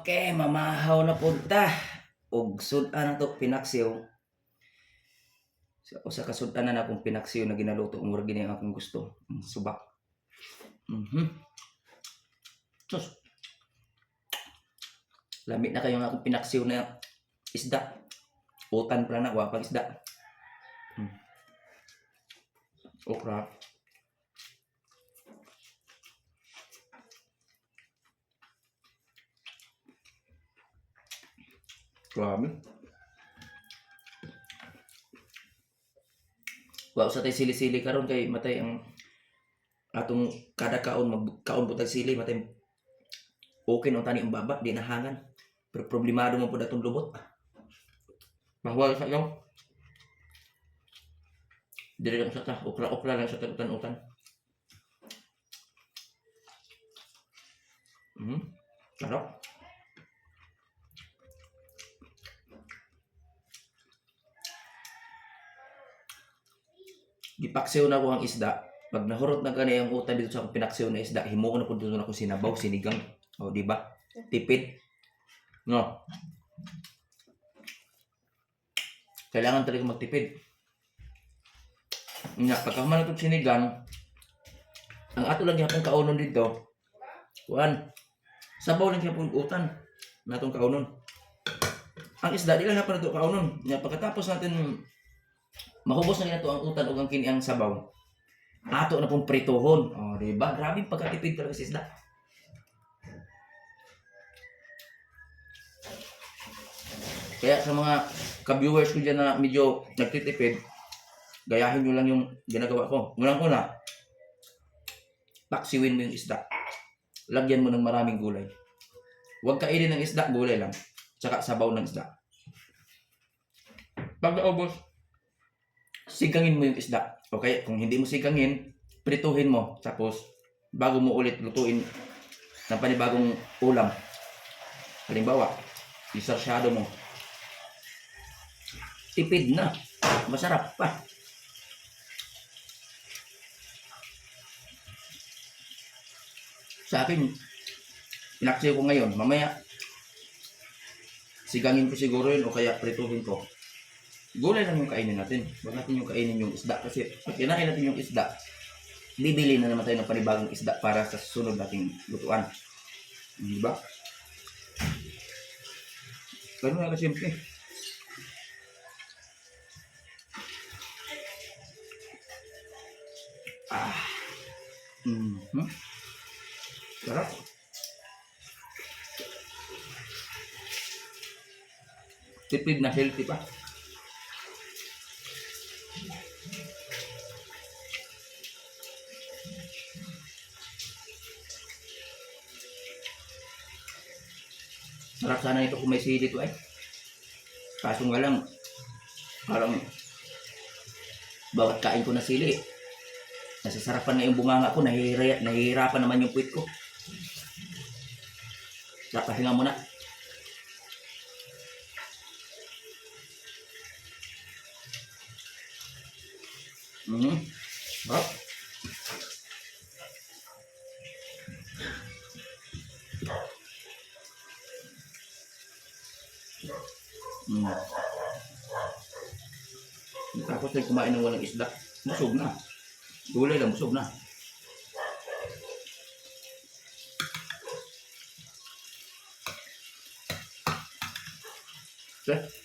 Okay, mamahaw na punta. Og sudan na to pinaksiw. Sa usa ka sudan na akong pinaksiw na ginaluto mura gini ang akong gusto. Subak. Mhm. Sus. Lamit na kayo ang akong pinaksiw na isda. Utan pala na, wapang isda. Hmm. Okra. Grabe. Wa sa tay sili-sili karon kay matay ang atong kada kaon mag kaon po tag sili matay okay no tani ang baba di nahangan. Pero problemado mo po datong lubot. Mahwal sa iyo. Dili lang sa ta, ukra-ukra lang sa tagutan-utan. Mhm. Sarap. Gipaksiw na ko ang isda. Pag nahurot na kani ang utan dito sa pinaksiw na isda, himo ko na po dito na ko sinabaw, sinigang. O, di ba? Tipid. No. Kailangan talaga magtipid. Nga, pagkaman itong sinigang, ang ato lang yapong kaunon dito, kuan, sabaw lang yapong utan na itong kaunon. Ang isda, di lang na pa ito kaunon. Nga, pagkatapos natin mahubos na nito ang utan o ang kini ang sabaw. Ato na pong pritohon. O, di ba? Grabe pagkatipid talaga sa isda. Kaya sa mga ka-viewers ko dyan na medyo nagtitipid, gayahin nyo lang yung ginagawa ko. Unang-una, paksiwin mo yung isda. Lagyan mo ng maraming gulay. Huwag kainin ng isda, gulay lang. Tsaka sabaw ng isda. Pag naubos, sigangin mo yung isda. Okay, kung hindi mo sigangin, prituhin mo. Tapos, bago mo ulit lutuin ng panibagong ulam. Halimbawa, isarsyado mo. Tipid na. Masarap pa. Sa akin, pinaksiw ko ngayon. Mamaya, sigangin ko siguro yun o kaya prituhin ko gulay lang yung kainin natin. Huwag natin yung kainin yung isda. Kasi pag natin yung isda, bibili na naman tayo ng panibagong isda para sa susunod nating lutuan. Di ba? Ganun nga kasimple. Ah. Mm-hmm. Sarap. Tipid na healthy pa. Sarap sana ito kung may sili to ay. Kaso nga lang, parang bawat kain ko na sili. Nasasarapan na yung bunganga ko, nahihira, nahihirapan naman yung puwit ko. Napahinga muna. Mm. Sarap. Mm. Tapos ay kumain ng walang isda. Busog na. Gulay lang, busog na. Okay.